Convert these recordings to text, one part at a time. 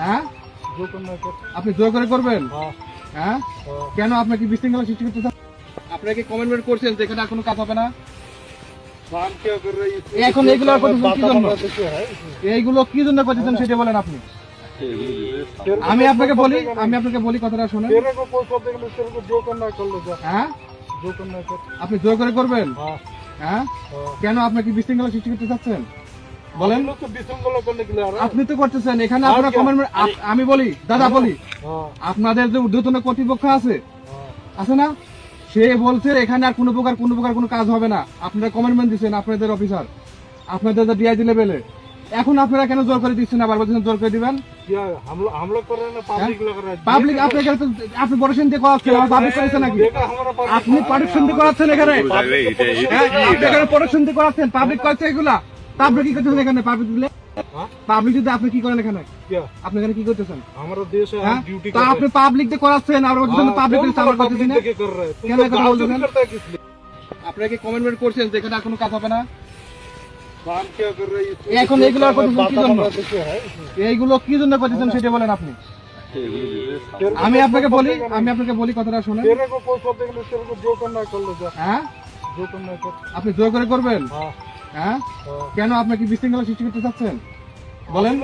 হ্যাঁ? আপনি জোর করে করবেন? হ্যাঁ।, হ্যাঁ? কেন আপনি কি বিশৃঙ্খলা সৃষ্টি করতে চান? আপনাকে কি কমেন্টমেন্ট করছেন যে এখানে কোনো কাজ হবে না? এখন এইগুলো এইগুলো কি জন্য করতেছেন সেটা বলেন আপনি। আমি আপনাকে বলি আমি আপনাকে বলি কথাটা শুনে হ্যাঁ? আপনি জোর করে করবেন? হ্যাঁ।, হ্যাঁ? কেন আপনি কি বিশৃঙ্খলা সৃষ্টি করতে চাচ্ছেন? বলেন। আপনি তো করতেছেন এখানে আমি বলি দাদা বলি আপনাদের যে ঊর্ধ্বতন কর্তৃপক্ষ আছে আছে না? সে বলছে এখানে আর কোন প্রকার কোন প্রকার কোন কাজ হবে না। আপনারা কমেন্টমেন্ট দিচ্ছেন আপনাদের অফিসার আপনাদের ডিআইজি লেভেলে এখন আপনারা কেন জোর করে দিচ্ছেন আবার বলছেন জোর করে দিবেন? হ্যাঁ? আপনি আপনি দিয়ে করাচ্ছেন এখানে? হ্যাঁ, আপনি দিয়ে করাচ্ছেন পাবলিক করাচ্ছে এগুলা। পাবলিক কি করতেছেন এখানে? পাবলিক দিলে পাবলিক যদি আপনি কি করেন এখানে? আপনি এখানে কি করতেছেন? দেশে হ্যাঁ? ডিউটি আপনি পাবলিক দিয়ে করাচ্ছেন আর পাবলিক দিয়ে করতেছেন? কেন বলতেছেন? আপনারা কি করছেন যে এখানে কোনো কাজ হবে না? এখন এগুলো এইগুলো কি জন্য করতেছেন সেটা বলেন আপনি। আমি আপনাকে বলি আমি আপনাকে বলি কথাটা শুনে হ্যাঁ? আপনি জোর করে করবেন? হ্যাঁ? কেন আপনি কি বিশৃঙ্খলা সৃষ্টি করতে চাচ্ছেন? বলেন।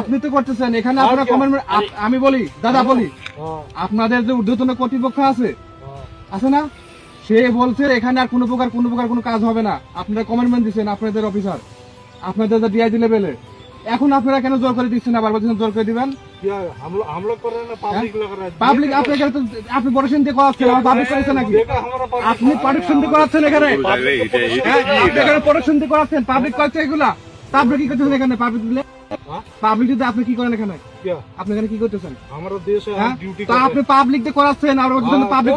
আপনি তো করতেছেন। এখানে আপনার আমি বলি দাদা বলি আপনাদের যে ঊর্ধ্বতন কর্তৃপক্ষ আছে আছে না? সে বলছে এখানে আর কোনো প্রকার কোনো প্রকার কোনো কাজ হবে না। আপনারা কমেন্টমেন্ট দিচ্ছেন আপনাদের অফিসার আপনাদের ডিআইজি লেভেলে এখন আপনারা কেন জোর করে দিচ্ছেন আবার বলছেন জোর করে দিবেন? পাবলিক হ্যাঁ? আপনি করাচ্ছেন পাবলিক করেছেন নাকি? দিয়ে করাচ্ছেন। হ্যাঁ, তা আপনি কি করতেছেন এখানে পাবলিক পাবলিক যদি আপনি কি করেন এখানে? আপনি এখানে কি করতেছেন? আমার দেশ হ্যাঁ? আপনি পাবলিক দিয়ে করাচ্ছেন আর পাবলিক